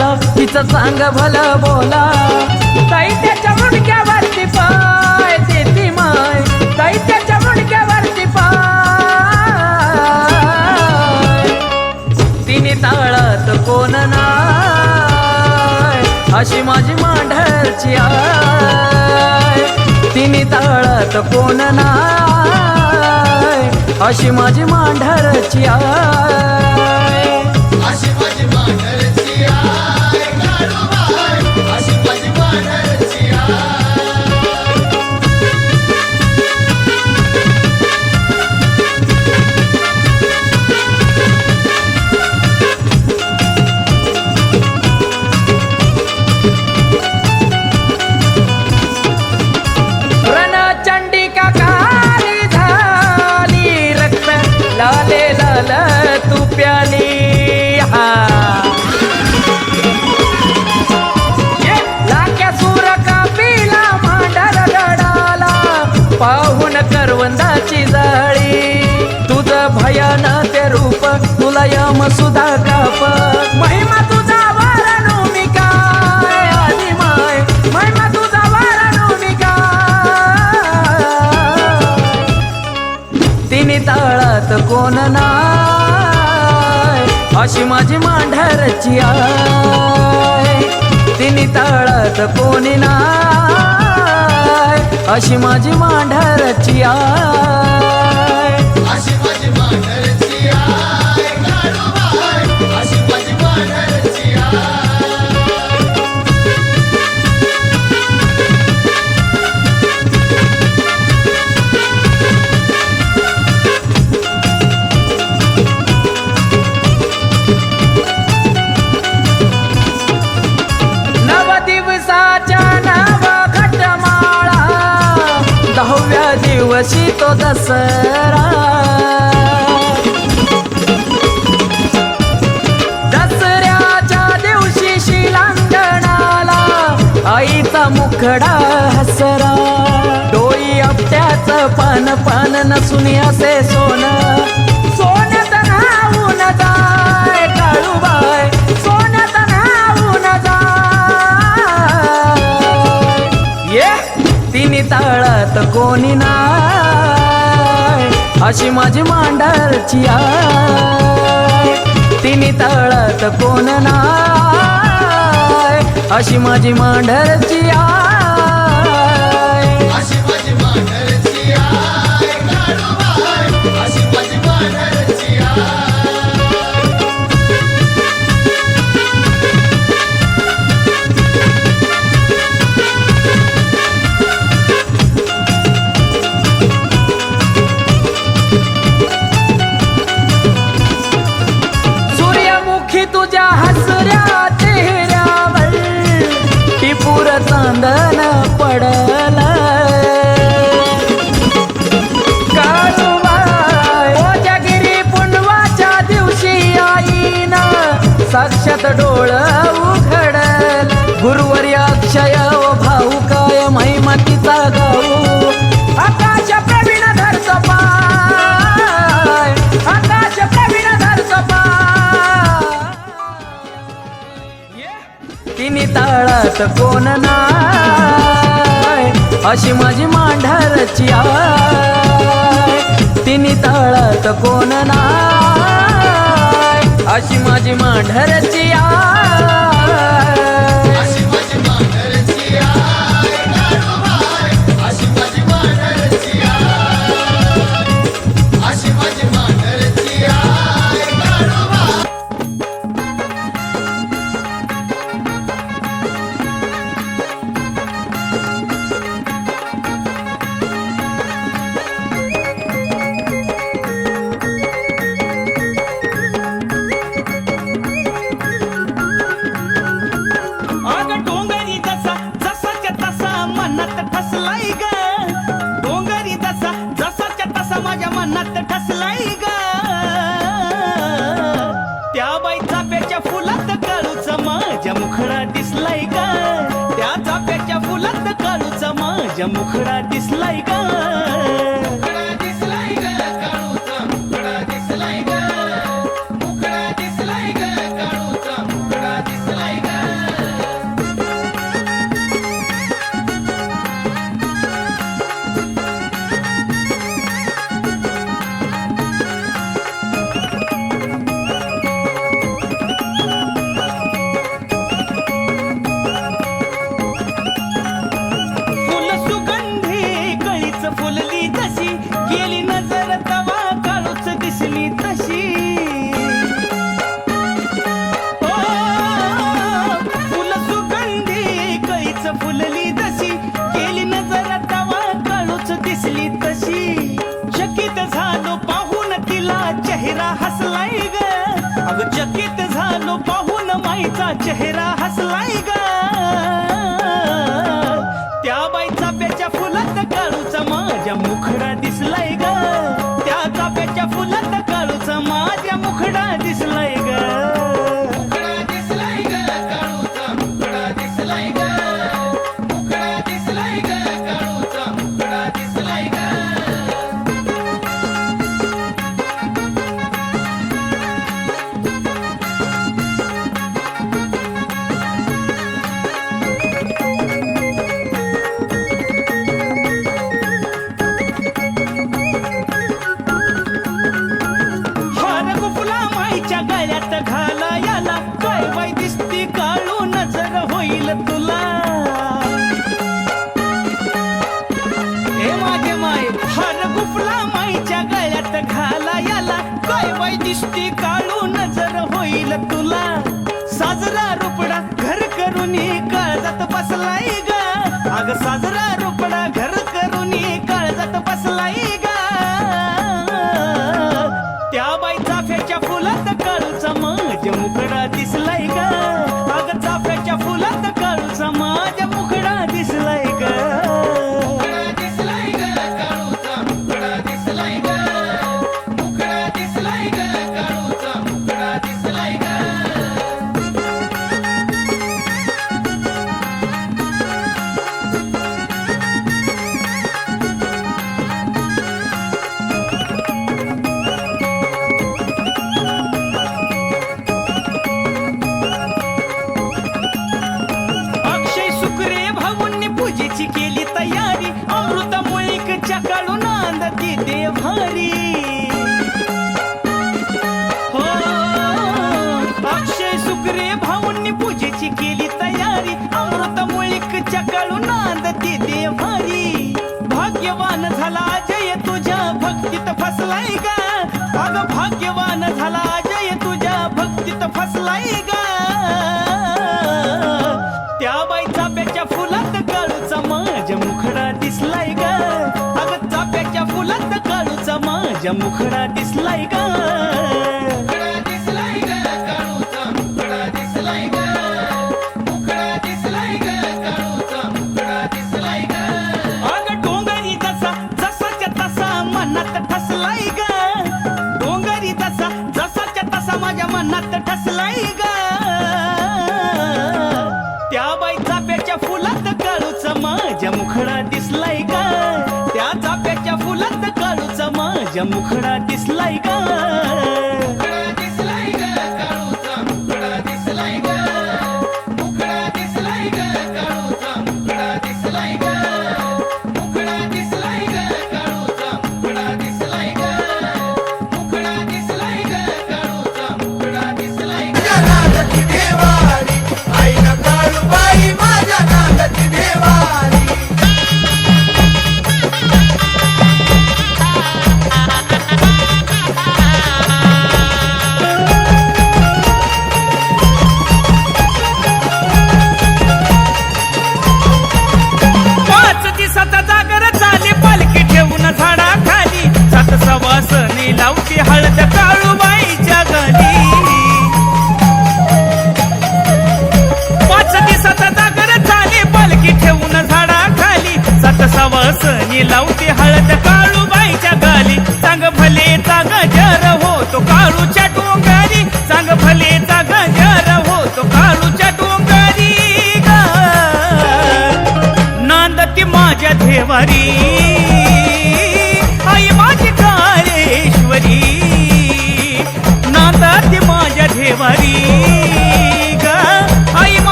त्या तिचं सांग भल बोला. ताई त्याच्या मुडक्यावरती पाय देती माय. ताई त्याच्या मुडक्यावरती पाय. तिने ताळत कोण नाय अशी माझी मांढरची आय तिने ताळत कोण नाय अशी माझी मांढरची आय सुधा काप. महिमा तुझा वारणू मी काय आधी माय महिमा तुझा वारणू मी काय तिने तळात कोण नाय? अशी माझी मांढरची आय तिने तळात कोणी नाय? अशी माझी मांढरची आय तो दसरा। दसऱ्याच्या दिवशी शिलांगणाला आईचा मुखडा हसरा. डोई आपट्याचं पान पान नसून असे सोन. सोन्यात नाहून जाय काळूबाय. सोन्यात नाहून जाय. ये तिने ताळात कोणी ना अशी माझी मांडरची तिने तळत कोण नाय? अशी माझी मांढरची ताळात कोण नाय अशी माझी मांढरची आय तिने तळत कोण नाय अशी माझी मांढरची आय माझ्या मुखडा दिसलाय का असली तशी. हो, फुल सुगंधी कैच फुलली तशी केली नजर तवा काळूच दिसली तशी. चकित झालो पाहून तिला चेहरा हसलाय ग. अग चकित झालो पाहून माईचा चेहरा हसलाय ग. कुपला माईच्या गळ्यात घाला याला. काय वय दिसती काळू नजर होईल तुला. साजरा रुपडा घर करून काळजात बसलाय ग. अग साजरा भक्तीत फसलाय ग. अग भाग्यवान झाला अजय तुझ्या भक्तीत फसलाय ग. त्या बाई चाप्याच्या फुलात काळूचा माझ्या मुखडा दिसलाय ग. अग चाप्याच्या फुलात काळूचा माझ्या मुखडा दिसलाय ग. बसलाय ग. त्या बाई चाप्याच्या फुलात काळूच माझ्या मुखडा दिसलाय का त्या चाप्याच्या फुलात काळूच माझ्या मुखडा दिसलाय का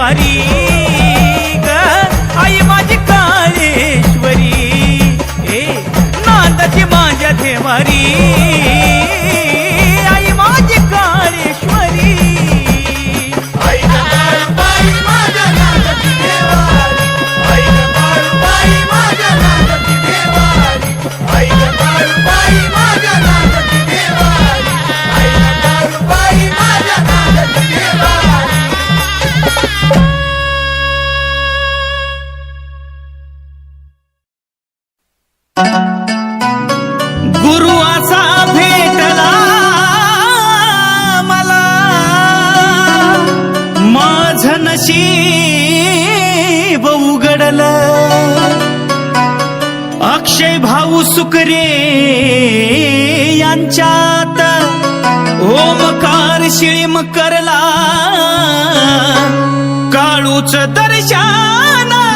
வரி. अक्षय भाऊ सुकरे यांच्यात. ओमकार शिळीम करला. काळूच दर्शन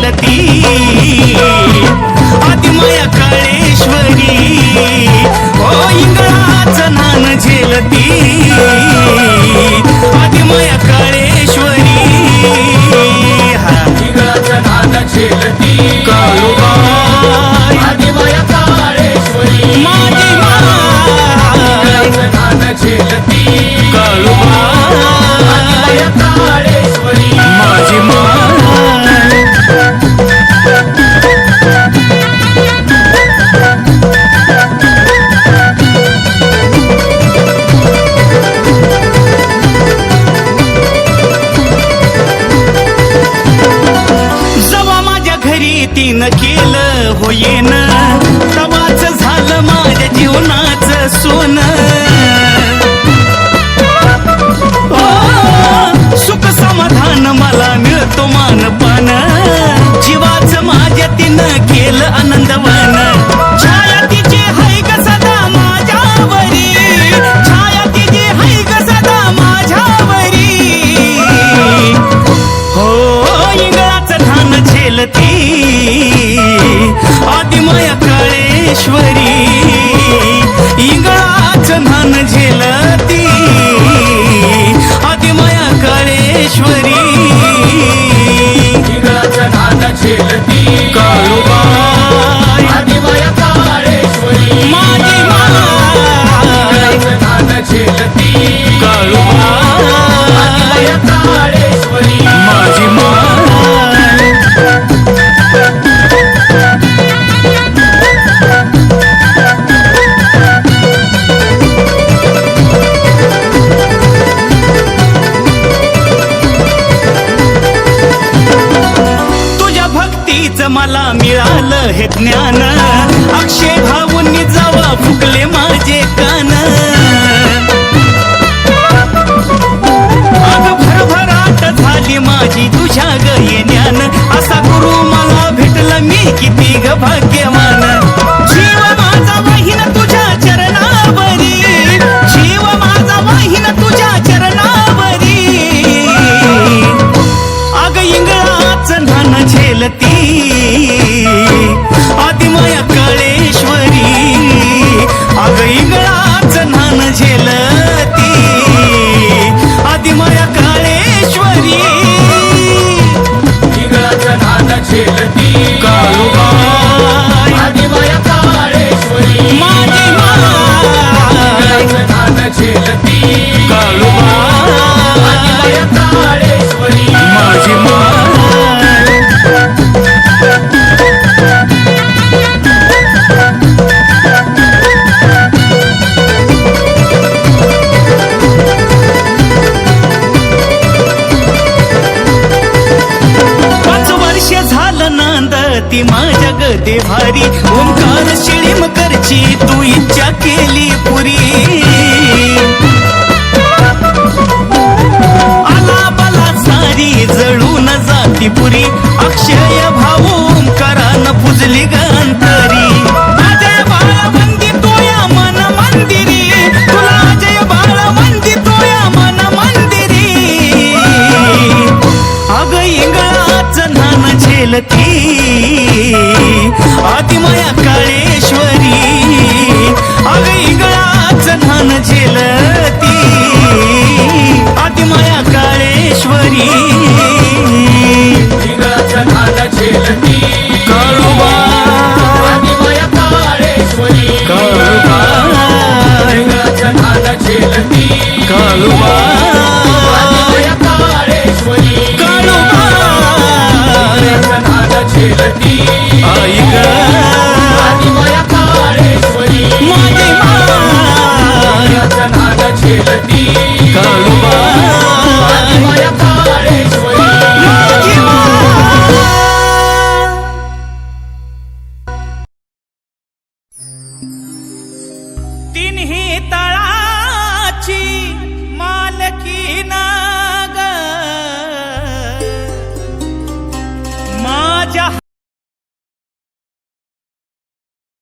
செலுத்தி போயேன हे ज्ञान. अक्षय भाऊंनी जावा फुकला दे भारी. ओंकार शिळीम करची तू इच्छा केली पुरी. पुरी. अक्षय let me